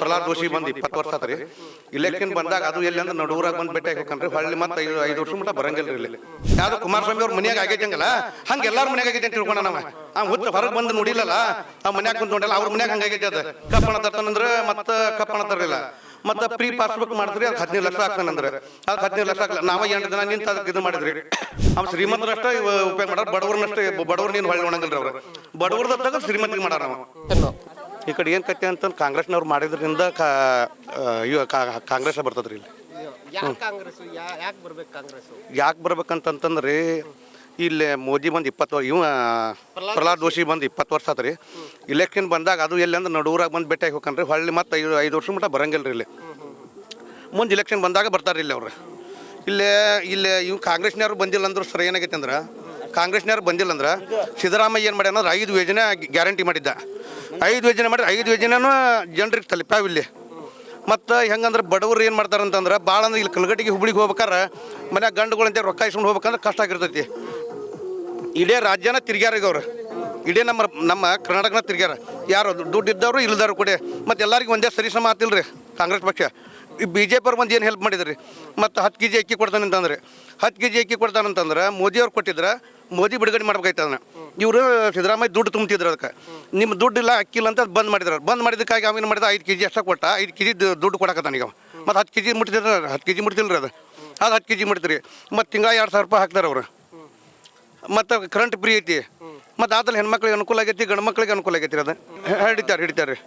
ಪ್ರಹ್ಲಾದ್ ಜೋಶಿ ಬಂದ್ ಇಪ್ಪತ್ತು ವರ್ಷ ಆತ್ರಿ. ಇಲೆಕ್ಷನ್ ಬಂದಾಗ ಅದು ಎಲ್ಲಿ ಅಂದ್ರೆ ನಡುವರಾಗ ಬಂದ್ ಭೇಟಿ ಹಾಕನ್ರಿ ಹೊಳ್ಳಿ ಮತ್ತೆ ಐದು ಐದು ವರ್ಷ ಮಟ್ಟ ಬರಂಗಿಲ್ಲ ಇಲ್ಲಿ. ಯಾವ್ದು ಕುಮಾರಸ್ವಾಮಿ ಅವ್ರ ಮನ್ಯಾಗ ಆಗೈತಂಗಲ್ಲ ಹಂಗೆ ಎಲ್ಲಾರ ಮನ್ಯಾಗ ಆಗೈತೆ ಅಂತ ತಿಳ್ಕೊಂಡ ನಾವ. ಆ ಹುಚ್ಚ ಹೊರಗೆ ಬಂದು ನೋಡಿಲ್ಲಲ್ಲ? ಆ ಮನ್ಯಾಗ ಕುಂತ ನೋಡಲ್ಲ, ಅವ್ರ ಮನ್ಯಾಗ ಹಂಗಾಗೈತೆ ಅದ. ಕಪ್ಪಣ ತರ್ತಾನಂದ್ರೆ ಮತ್ತೆ ಕಪ್ಪಣ ತರಲಿಲ್ಲ. ಮತ್ತೆ ಪ್ರೀ ಪಾಸ್ಬುಕ್ ಮಾಡಿದ್ರಿ ಅದು ಹದಿನೈದು ಲಕ್ಷ ಹಾಕ್ತಾನಂದ್ರೆ ಅದ್ ಹದಿನೈದು ಲಕ್ಷ ಹಾಕಲ್ಲ ನಾವ ಎಂಟು ದಿನ ನಿಂತ ಅದಕ್ಕೆ ಇದು ಮಾಡಿದ್ರಿ. ಅವ್ನು ಶ್ರೀಮಂತರಷ್ಟ ಉಪಯೋಗ ಮಾಡ್ರ ಬಡವ್ರನ್ನಷ್ಟೇ ಬಡವ್ರ ನೀನು ಹೊಳ್ಳಿ ಒಣಗಲ್ರಿ ಅವ್ರು. ಬಡವ್ರದ ತಗ ಶ್ರೀಮಂತಿಗೆ ಮಾಡಾರ ನಾವು ಈ ಕಡೆ ಏನು ಕತೆ ಅಂತ ಕಾಂಗ್ರೆಸ್ನವ್ರು ಮಾಡಿದ್ರಿಂದ ಕಾ ಇವ ಕಾಂಗ್ರೆಸ್ ಬರ್ತದ್ರಿ ಇಲ್ಲಿ. ಯಾಕೆ ಬರ್ಬೇಕಂತಂತಂದ್ರಿ ಇಲ್ಲಿ ಮೋದಿ ಬಂದು ಇಪ್ಪತ್ತು ಇವ ಪ್ರಹ್ಲಾದ್ ಜೋಶಿ. ಬಂದು ಇಪ್ಪತ್ತು ವರ್ಷ ಆತ್ರಿ. ಇಲೆಕ್ಷನ್ ಬಂದಾಗ ಅದು ಎಲ್ಲಿ ಅಂದ್ರೆ ನಡುವರಾಗ ಬಂದು ಭೇಟಿ ಹೋಗ್ಕನ್ರಿ ಹೊಳ್ಳಿ ಮತ್ತೆ ಐದು ಐದು ವರ್ಷ ಮಟ್ಟ ಬರಂಗಿಲ್ಲ ರೀ ಇಲ್ಲಿ. ಮುಂದೆ ಇಲೆಕ್ಷನ್ ಬಂದಾಗ ಬರ್ತಾರೆ ಇಲ್ಲಿ ಅವ್ರು. ಇಲ್ಲೇ ಇಲ್ಲೇ ಇವ್ ಕಾಂಗ್ರೆಸ್ನವ್ರು ಬಂದಿಲ್ಲ ಅಂದ್ರೆ ಸರ್ ಏನಾಗೈತೆ ಅಂದ್ರೆ ಕಾಂಗ್ರೆಸ್ನವ್ರು ಬಂದಿಲ್ಲ ಅಂದ್ರೆ ಸಿದ್ದರಾಮಯ್ಯ ಏನು ಮಾಡ್ಯಾನ ಅಂದ್ರೆ ಐದು ಯೋಜನೆ ಗ್ಯಾರಂಟಿ ಮಾಡಿದ್ದ. ಐದು ಯೋಜನೆ ಮಾಡಿದ್ರೆ ಐದು ಯೋಜನೆನೂ ಜನರಿಗೆ ತಲುಪ್ಯಾವ ಇಲ್ಲಿ. ಮತ್ತು ಹೆಂಗಂದ್ರೆ ಬಡವರು ಏನು ಮಾಡ್ತಾರೆ ಅಂತಂದ್ರೆ ಭಾಳ ಅಂದ್ರೆ ಇಲ್ಲಿ ಕಲ್ಗಟ್ಟಿಗೆ ಹುಬ್ಳಿಗೆ ಹೋಗ್ಬೇಕಾರೆ, ಮನ್ಯಾಗ ಗಂಡುಗಳಂತೆ ರೊಕ್ಕ ಇಸ್ಕೊಂಡು ಹೋಗ್ಬೇಕಂದ್ರೆ ಕಷ್ಟ ಆಗಿರ್ತೈತಿ. ಇಡೀ ರಾಜ್ಯನ ತಿರ್ಗ್ಯಾರ ಈಗ ಅವ್ರು. ಇಡೀ ನಮ್ಮ ನಮ್ಮ ಕರ್ನಾಟಕನ ತಿರ್ಗ್ಯಾರ. ಯಾರು ದುಡ್ಡು ಇದ್ದವರು ಇಲ್ಲದವ್ರು ಕೂಡ. ಮತ್ತು ಎಲ್ಲರಿಗೂ ಒಂದೇ ಸರಿಸಮ ಆತಿಲ್ರಿ ಕಾಂಗ್ರೆಸ್ ಪಕ್ಷ. ಬಿ ಜೆ ಪಿಯವ್ರು ಬಂದು ಏನು ಹೆಲ್ಪ್ ಮಾಡಿದ್ರಿ? ಮತ್ತು ಹತ್ತು ಕೆ ಜಿ ಅಕ್ಕಿ ಕೊಡ್ತಾನೆ ಅಂತಂದ್ರೆ. ಹತ್ತು ಕೆ ಜಿ ಅಕ್ಕಿ ಕೊಡ್ತಾನಂತಂದ್ರೆ ಮೋದಿ ಮೋದಿಯವ್ರು ಕೊಟ್ಟಿದ್ರೆ, ಮೋದಿ ಬಿಡುಗಡೆ ಮಾಡ್ಬೇಕಾಯ್ತು ಅದನ್ನ. ಇವರು ಸಿದ್ದರಾಮಯ್ಯ ದುಡ್ಡು ತುಂಬ್ತಿದ್ರು ಅದಕ್ಕೆ. ನಿಮ್ಮ ದುಡ್ಡು ಇಲ್ಲ ಅಕ್ಕಿಲ್ಲ ಅಂತ ಬಂದ್ ಮಾಡಿದ್ರು ಬಂದ್ ಮಾಡಿದ್ದಕ್ಕಾಗಿ ಅವೇನು ಮಾಡಿದ? ಐದು ಕೆ ಜಿ ಅಷ್ಟೇ ಕೊಟ್ಟ, ಐದು ಕೆ ಜಿ ದುಡ್ಡು ಕೊಡಕತ್ತಾನ ಈಗ ಮತ್ತು ಹತ್ತು ಕೆ ಜಿ ಮುಟ್ಟಿದ್ರೆ ಹತ್ತು ಕೆ ಜಿ ಮುಟ್ತಿಲ್ರಿ ಅದು. ಅದು ಹತ್ತು ಕೆ ಜಿ ಮುಟ್ತೀರಿ ಮತ್ತು ತಿಂಗಳ ಎರಡು ಸಾವಿರ ರೂಪಾಯಿ ಹಾಕ್ತಾರೆ ಅವರು. ಮತ್ತು ಕರೆಂಟ್ ಫ್ರೀ ಐತಿ. ಮತ್ತು ಆತಲ್ಲಿ ಹೆಣ್ಮಕ್ಳಿಗೆ ಅನುಕೂಲ ಆಗೈತಿ, ಗಂಡು ಅನುಕೂಲ ಆಗೈತಿ ಅದು. ಹಿಡಿತಾರೆ ಹಿಡಿತಾರೆ ರೀ.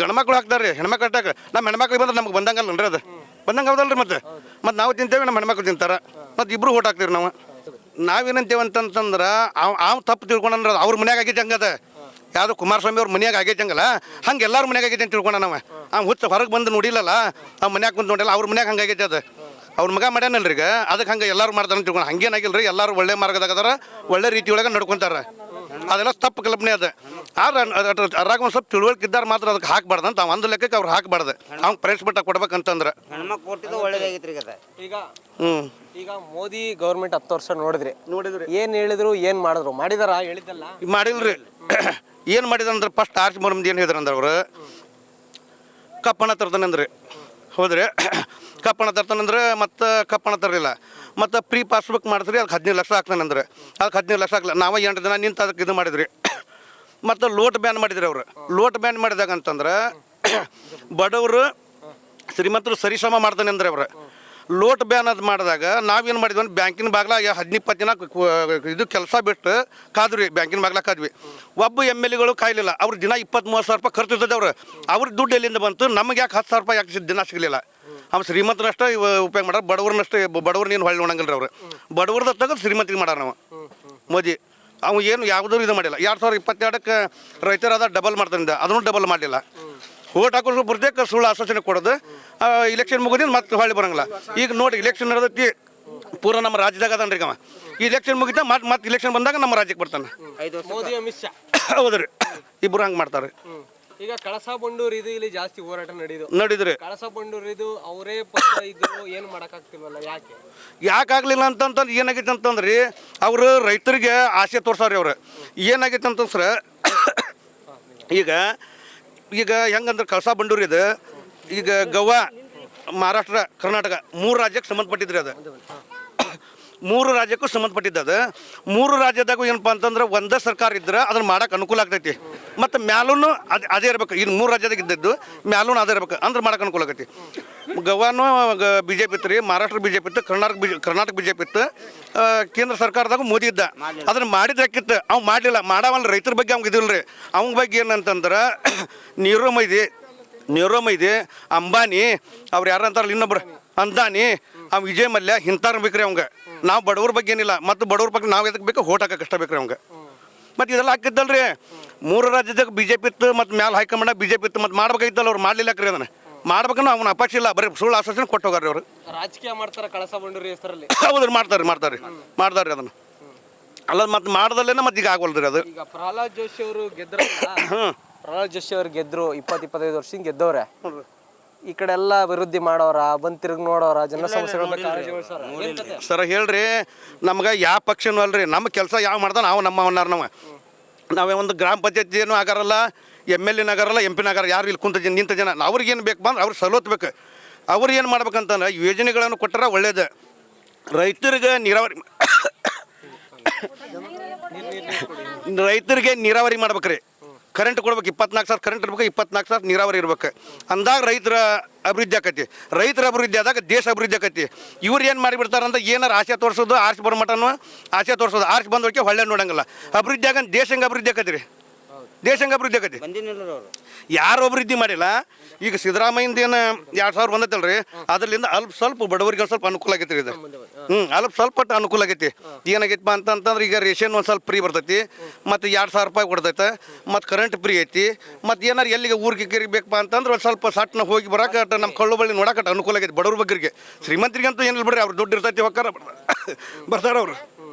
ಗಂಡು ಮಕ್ಳು ಹಾಕ್ತಾರೆ ರೀ, ಹೆಣ್ಮಕ್ಳು ಅಟ್ಟಾಕ ನಮ್ಮ ಹೆಣ್ಮಕ್ಳಿಗೆ ಬಂದ್ರೆ ನಮ್ಗೆ ಬಂದಂಗಲ್ಲ ಅದು? ಬಂದಂಗೆ ಹೌದಲ್ರಿ ಮತ್ತೆ. ಮತ್ತು ನಾವು ತಿಂತೇವೆ ನಮ್ಮ ಹೆಣ್ಮಕ್ಳು ತಿಂತಾರೆ. ಮತ್ತು ಇಬ್ರು ಓಟ್ ಹಾಕ್ತೀವಿ ನಾವು. ನಾವೇನಂತೇವೆ ಅಂತಂತಂದ್ರೆ, ಅವ್ ಅವ್ ತಪ್ಪು ತಿಳ್ಕೊಂಡ್ರ ಅವ್ರ ಮನ್ಯಾಗ ಆಗೈತೆ ಹಂಗದ ಯಾವುದು ಕುಮಾರಸ್ವಾಮಿ ಅವ್ರ ಮನ್ಯಾಗ ಆಗೈತೆ ಹಂಗಲ್ಲ. ಹಂಗೆ ಎಲ್ಲರ ಮನ್ಯಾಗ ಆಗೈತೆ ಅಂತ ತಿಳ್ಕೊಂಡ ನಾವು ಅವ್ನು ಹುಚ್ಚ ಹೊರಗೆ ಬಂದು ನೋಡಿಲ್ಲಲ್ಲ ಆ ಮನ್ಯಾಗ ಬಂದು ನೋಡಿಲ್ಲ, ಅವ್ರ ಮನ್ಯಾಗ ಹಂಗಾಗೈತೆ ಅದು. ಅವ್ರ ಮಗ ಮಾಡ್ಯಾನಲ್ರಿ ಈಗ. ಅದಕ್ಕೆ ಹಂಗೆ ಎಲ್ಲರೂ ಮಾಡ್ತಾರೆ ಅಂತ ತಿಳ್ಕೊಂಡು ಹಂಗೇನಾಗಿಲ್ಲ ರೀ ಎಲ್ಲರೂ ಒಳ್ಳೆ ಮಾರ್ಗದಾಗ ಅದಾರ ಒಳ್ಳೆ ರೀತಿ ಒಳಗೆ ನಡ್ಕೊಂತಾರ. ಅದೆಲ್ಲ ತಪ್ಪು ಕಲ್ಪನೆ ಅದ. ಆದ್ರೆ ಅದ್ರಾಗ ಒಂದು ಸ್ವಲ್ಪ ತಿಳುವಳಿಕೆ ಇದ್ದಾರೆ ಮಾತ್ರ ಅದಕ್ಕೆ ಹಾಕ್ಬಾರ್ದು ಅಂತ ಒಂದು ಲೆಕ್ಕಕ್ಕೆ ಅವ್ರು ಹಾಕ್ಬಾರ್ದು. ಅವ್ನು ಪ್ರೈಸ್ ಮಟ್ಟ ಕೊಡ್ಬೇಕಂತಂದ್ರೆ. ಈಗ ಈಗ ಹ್ಞೂ ಈಗ ಮೋದಿ ಗೌರ್ಮೆಂಟ್ ಹತ್ತು ವರ್ಷ ನೋಡಿದ್ರಿ. ನೋಡಿದ್ರಿ. ಏನು ಹೇಳಿದ್ರು ಏನು ಮಾಡಿದ್ರು? ಮಾಡಿದಾರ? ಹೇಳಿದ್ದಲ್ಲ? ಮಾಡಿಲ್ರಿ. ಏನು ಮಾಡಿದಂದ್ರೆ ಫಸ್ಟ್ ಆರ್ಚ್ ಮರಮ್ದು ಏನು ಹೇಳಿದ್ರಂದ್ರೆ ಅವರು? ಕಪ್ಪಣ ತರ್ತಾನಂದ್ರಿ ಹೌದ್ರಿ ಕಪ್ಪಣ ತರ್ತಾನಂದ್ರೆ ಮತ್ತು ಕಪ್ಪಣ ತರಲಿಲ್ಲ. ಮತ್ತು ಪ್ರೀ ಪಾಸ್ಬುಕ್ ಮಾಡಿದ್ರಿ ಅಲ್ಲಿ ಹದಿನೈದು ಲಕ್ಷ ಹಾಕ್ತಾನಂದ್ರೆ. ಅದಕ್ಕೆ ಹದಿನೈದು ಲಕ್ಷ ಹಾಕ್ಲ ನಾವು ಎಂಟು ದಿನ ನಿಂತು ಅದಕ್ಕೆ ಇದು ಮಾಡಿದ್ರಿ. ಮತ್ತು ಲೋಟ್ ಬ್ಯಾನ್ ಮಾಡಿದ್ರಿ ಅವರು. ಲೋಟ್ ಬ್ಯಾನ್ ಮಾಡಿದಾಗ ಅಂತಂದ್ರೆ, ಬಡವರು ಶ್ರೀಮಂತರು ಸರಿಸಮ ಮಾಡ್ತಾನೆ ಅಂದ್ರೆ ಅವ್ರು. ಲೋಟ್ ಬ್ಯಾನ್ ಅದು ಮಾಡಿದಾಗ ನಾವೇನು ಮಾಡಿದ್ವಿ ಅಂದ್ರೆ ಬ್ಯಾಂಕಿನ ಬಾಗ್ಲ ಹದಿನಿಪ್ಪತ್ತು ದಿನ ಇದು ಕೆಲಸ ಬಿಟ್ಟು ಕಾದ್ರಿ ಬ್ಯಾಂಕಿನ ಬಾಗ್ಲ ಕಾದ್ವಿ. ಒಬ್ಬ ಎಂ ಎಲ್ ಎಗಳು ಕಾಯ್ಲಿಲ್ಲ. ಅವ್ರು ದಿನ ಇಪ್ಪತ್ತು, ಮೂವತ್ತು ಸಾವಿರ ರೂಪಾಯಿ ಖರ್ಚು ಇರ್ತದೆ ಅವ್ರು ಅವ್ರ ದುಡ್ಡು ಎಲ್ಲಿಂದ ಬಂತು? ನಮಗೆ ಯಾಕೆ ಹತ್ತು ಸಾವಿರ ರೂಪಾಯಿ ಯಾಕೆ ದಿನ ಸಿಗಲಿಲ್ಲ. ಅವ್ನು ಶ್ರೀಮಂತನಷ್ಟೇ ಉಪಯೋಗ ಮಾಡ್ಯಾರ ಬಡವ್ರನ್ನಷ್ಟೇ ಬಡವ್ರು ನೀನು ಹೊಳ್ಳಿ ರೀ ಅವ್ರು. ಬಡವ್ರದ ತೆಗೆದು ಶ್ರೀಮಂತಿಗೆ ಮಾಡ್ಯಾರ ನಾವು. ಮೋದಿ ಅವ್ನು ಏನು ಯಾವುದೂ ಇದು ಮಾಡಿಲ್ಲ. ಎರಡು ಸಾವಿರದ ಇಪ್ಪತ್ತೆರಡಕ್ಕೆ ರೈತರಾದ ಡಬಲ್ ಮಾಡ್ತಾನಿದ್ದ ಅದನ್ನು ಡಬಲ್ ಮಾಡಲಿಲ್ಲ. ಓಟ್ ಹಾಕೋದು ಬರ್ದೇಕ ಸುಳ್ಳು ಆಶ್ವಾಸನೆ ಕೊಡೋದು. ಇಲೆಕ್ಷನ್ ಮುಗಿದಿಂದ ಮತ್ತೆ ಹೊಳ್ಳಿ ಬರಂಗಿಲ್ಲ. ಈಗ ನೋಡಿ ಇಲೆಕ್ಷನ್ ನಡೆದೈತಿ ಪೂರ ನಮ್ಮ ರಾಜ್ಯದಾಗ ಅದನ್ರಿ ಅವ. ಈ ಇಲೆಕ್ಷನ್ ಮುಗಿತ ಮತ್ತೆ ಮತ್ತೆ ಇಲೆಕ್ಷನ್ ಬಂದಾಗ ನಮ್ಮ ರಾಜ್ಯಕ್ಕೆ ಬರ್ತಾನೆ. ಹೌದ್ರಿ. ಇಬ್ರು ಹಂಗೆ ಮಾಡ್ತಾರೆ. ಈಗ ಕಳಸಾ ಬಂಡೂರು ಇದು ಇಲ್ಲಿ ಜಾಸ್ತಿ ಹೋರಾಟ ನಡೆದು. ನೋಡಿದ್ರಿ. ಕಳಸಾ ಬಂಡೂರ್ ಇದು ಅವರೇ ಪಕ್ಷ ಇದ್ರು ಏನು ಮಾಡಕ್ಕಾಗ್ತಿಲ್ವಲ್ಲ ಯಾಕೆ? ಯಾಕಾಗ್ಲಿಲ್ಲ ಅಂತಂತಂದು ಏನಾಗೈತೆ ಅಂತಂದ್ರಿ ಅವರು ರೈತರಿಗೆ ಆಸೆ ತೋರ್ಸಾರಿ ಅವ್ರು. ಏನಾಗೈತೆ ಅಂತಂದ್ರೆ ಈಗ ಈಗ ಹೆಂಗಂದ್ರೆ ಕಳಸಾ ಬಂಡೂರಿ ಇದು ಈಗ ಗೋವಾ, ಮಹಾರಾಷ್ಟ್ರ, ಕರ್ನಾಟಕ ಮೂರು ರಾಜ್ಯಕ್ಕೆ ಸಂಬಂಧಪಟ್ಟಿದ್ರಿ ಅದು. ಮೂರು ರಾಜ್ಯಕ್ಕೂ ಸಂಬಂಧಪಟ್ಟಿದ್ದು ಅದು. ಮೂರು ರಾಜ್ಯದಾಗೂ ಏನಪ್ಪ ಅಂತಂದ್ರೆ ಒಂದೇ ಸರ್ಕಾರ ಇದ್ರೆ ಅದನ್ನ ಮಾಡಕ್ಕೆ ಅನುಕೂಲ ಆಗ್ತೈತಿ. ಮತ್ತು ಮ್ಯಾಲೂ ಅದು ಅದೇ ಇರ್ಬೇಕು. ಇನ್ನು ಮೂರು ರಾಜ್ಯದಾಗ ಇದ್ದದ್ದು ಮ್ಯಾಲೂ ಅದೇ ಇರ್ಬೇಕು. ಅಂದ್ರೆ ಮಾಡಕ್ಕೆ ಅನುಕೂಲ ಆಗೈತಿ. ಗೋವಾನು ಬಿ ಜೆ ಪಿ ಇತ್ತು ರೀ, ಮಹಾರಾಷ್ಟ್ರ ಬಿ ಜೆ ಪಿ ಇತ್ತು, Karnataka B Karnataka B J P ಇತ್ತು ಕೇಂದ್ರ ಸರ್ಕಾರದಾಗ ಮೋದಿ ಇದ್ದ. ಅದನ್ನ ಮಾಡಿದ್ರೆ ಅವ್ ಮಾಡಲಿಲ್ಲ. ಮಾಡವಲ್ಲ ರೈತರ ಬಗ್ಗೆ ಅವ್ಗೆ ಇದಿಲ್ಲ ರೀ ಅವ್ನ ಬಗ್ಗೆ ಏನಂತಂದ್ರೆ ನೀರು ಮೈದಿ ನೀರೋಮ ಇದೆ, ಅಂಬಾನಿ, ಅವ್ರು ಯಾರು ಅಂತಾರಲ್ಲ ಇನ್ನೊಬ್ರು, ಅಂದಾನಿ, ಅವ್ ವಿಜಯ್ ಮಲ್ಯ ಇಂಥವ್ರು ಬೇಕ್ರಿ ಅವಂಗೆ. ನಾವು ಬಡವ್ರ ಬಗ್ಗೆ ಏನಿಲ್ಲ. ಮತ್ತು ಬಡವ್ರ ಬಗ್ಗೆ ನಾವು ಎದಕ್ಕೆ ಬೇಕು? ಹೋಟ್ ಹಾಕಕ್ಕೆ ಕಷ್ಟ ಬೇಕ್ರಿ ಅವಂಗೆ. ಮತ್ತು ಇದೆಲ್ಲ ಹಾಕಿದ್ದಲ್ರಿ. ಮೂರು ರಾಜ್ಯದಾಗ ಬಿ ಜೆ ಪಿ ಇತ್ತು ಮತ್ತು ಮ್ಯಾಲ ಹೈಕಮಾಂಡ್ ಬಿ ಜೆ ಪಿ ಇತ್ತು ಮತ್ತು ಮಾಡ್ಬೇಕಾಗಿತ್ತಲ್ಲ ಅವ್ರು ಮಾಡಲಿಲ್ಲ ಅದನ್ನು. ಮಾಡ್ಬೇಕನ್ನ ಅವ್ನ ಅಪೇಕ್ಷೆ ಇಲ್ಲ ಬರೀ ಸುಳ್ಳು ಆಶ್ವಾಸನೆ ಕೊಟ್ಟು ಹೋಗಾರ್ರಿ ಅವರು. ರಾಜಕೀಯ ಮಾಡ್ತಾರ ಕಳಸ ಬಂಡ್ರಿ ಹೆಸರಲ್ಲಿ. ಹೌದ್ರಿ ಮಾಡ್ತಾರೆ ಮಾಡ್ತಾರೆ ಮಾಡ್ತಾರೆ ಅದನ್ನು. ಅಲ್ಲ ಮತ್ತು ಮಾಡ್ದಲ್ಲೇನ ಮತ್ತೆ ಈಗ ಆಗವಲ್ರಿ ಅದು. ಈಗ ಪ್ರಹ್ಲಾದ್ ಜೋಶಿ ಅವರು ಹ್ಞೂ ಪ್ರಹ್ಲಾದ್ ಜೋಶಿ ಅವ್ರು ಗೆದ್ರು ಇಪ್ಪತ್ತು ಇಪ್ಪತ್ತೈದು ವರ್ಷದಿಂದ ಗೆದ್ದವ್ರೆ. ಈ ಕಡೆ ಎಲ್ಲ ಅಭಿವೃದ್ಧಿ ಮಾಡೋರ ಬಂದ್ ತಿರುಗಿ ನೋಡೋರ ಜನ ಸಮಸ್ಯೆಗಳ ಬಗ್ಗೆ ಕಾಳಜಿ ವಹಿಸೋರ. ಏನ್ ಕತೆ? ಸರ ಹೇಳ್ರಿ ನಮ್ಗೆ ಯಾವ ಪಕ್ಷನೂ ಅಲ್ರಿ. ನಮ್ಮ ಕೆಲಸ ಯಾವ ಮಾಡ್ದ ನಾವು ನಮ್ಮ ಅವನಾರ ನಾವು ನಾವೇ ಒಂದು ಗ್ರಾಮ ಪಂಚಾಯತಿ ಏನು ಆಗಾರಲ್ಲ ಎಂ ಎಲ್ ಎ ನಗರಲ್ಲ ಎಂ ಪಿ ನಗರ ಯಾರು ಇಲ್ಲಿ ಕುಂತ ಜನ ನಿಂತ ಜನ. ಅವ್ರಿಗೇನು ಬೇಕು ಬಂದ್ರೆ ಅವ್ರು ಸಲೋತ್ಬೇಕು. ಅವ್ರು ಏನು ಮಾಡ್ಬೇಕಂತಂದ್ರೆ ಯೋಜನೆಗಳನ್ನು ಕೊಟ್ಟರೆ ಒಳ್ಳೇದು. ರೈತರಿಗೆ ನೀರಾವರಿ ರೈತರಿಗೆ ನೀರಾವರಿ ಮಾಡ್ಬೇಕ್ರಿ. ಕರೆಂಟ್ ಕೊಡ್ಬೇಕು, ಇಪ್ಪತ್ನಾಲ್ಕು ಸಾವಿರ ಕರೆಂಟ್ ಇರ್ಬೇಕು, ಇಪ್ಪತ್ನಾಲ್ಕು ಸಾವಿರ ನೀರಾವರಿ ಇರ್ಬೇಕು. ಅಂದಾಗ ರೈತರ ಅಭಿವೃದ್ಧಿ ಆಕತಿ. ರೈತರ ಅಭಿವೃದ್ಧಿ ಆದಾಗ ದೇಶ ಅಭಿವೃದ್ಧಿ ಆಕತಿ. ಇವ್ರು ಏನು ಮಾಡಿಬಿಡ್ತಾರಂತ ಏನಾರು ಆಸೆ ತೋರಿಸೋದು, ಆರ್ಸಿ ಬರೋ ಆಸೆ ತೋರಿಸೋದು. ಆರ್ಸಿ ಬಂದೋಕೆ ಹೊಳ್ಳೆ ನೋಡಂಗಿಲ್ಲ. ಅಭಿವೃದ್ಧಿ ಆಗ ದೇಶ ಹೆಂಗೆ ಅಭಿವೃದ್ಧಿ ಆಕತಿ ರೀ ದೇಶ ಹೆಂಗೆ ಅಭಿವೃದ್ಧಿ ಅವರು. ಯಾರು ಅಭಿವೃದ್ಧಿ ಮಾಡಿಲ್ಲ ಈಗ ಸಿದ್ದರಾಮಯ್ಯಂದ ಏನು ಎರಡು ಸಾವಿರ ಬಂದೈತಲ್ರಿ ಅದರಿಂದ ಅಲ್ಪ ಸ್ವಲ್ಪ ಬಡವರಿಗೆ ಸ್ವಲ್ಪ ಅನುಕೂಲ ಆಗೈತಿ ಇದು. ಹ್ಞೂ ಅಲ್ಪ ಸ್ವಲ್ಪ ಅನುಕೂಲ ಆಗೈತಿ. ಏನಾಗೈತಿ ಅಂತಂತಂದ್ರೆ ಈಗ ರೇಷನ್ ಒಂದು ಸ್ವಲ್ಪ ಫ್ರೀ ಬರ್ತೈತಿ ಮತ್ತು ಎರಡು ಸಾವಿರ ರೂಪಾಯಿ ಕೊಡ್ತೈತೆ ಮತ್ತು ಕರೆಂಟ್ ಫ್ರೀ ಐತಿ ಮತ್ತು ಏನಾರು ಎಲ್ಲಿಗೆ ಊರಿಗೆ ಗಿರಿಗೆ ಬೇಕಪ್ಪ ಅಂತಂದ್ರೆ ಒಂದು ಸ್ವಲ್ಪ ಸಟ್ನ ಹೋಗಿ ಬರಕ್ಕೆ ನಮ್ಮ ಕಳ್ಳು ಬಳ್ಳಿ ಅನುಕೂಲ ಆಗೈತಿ. ಬಡವ್ರ ಬಗ್ಗೆ ಶ್ರೀಮಂತರಿಗಂತೂ ಏನಿಲ್ಲ ಬಿಡ್ರಿ ಅವ್ರು ದುಡ್ಡು ಇರ್ತೈತಿ ಹೋಗ್ತಾರೆ ಬರ್ತಾರ ಅವ್ರು.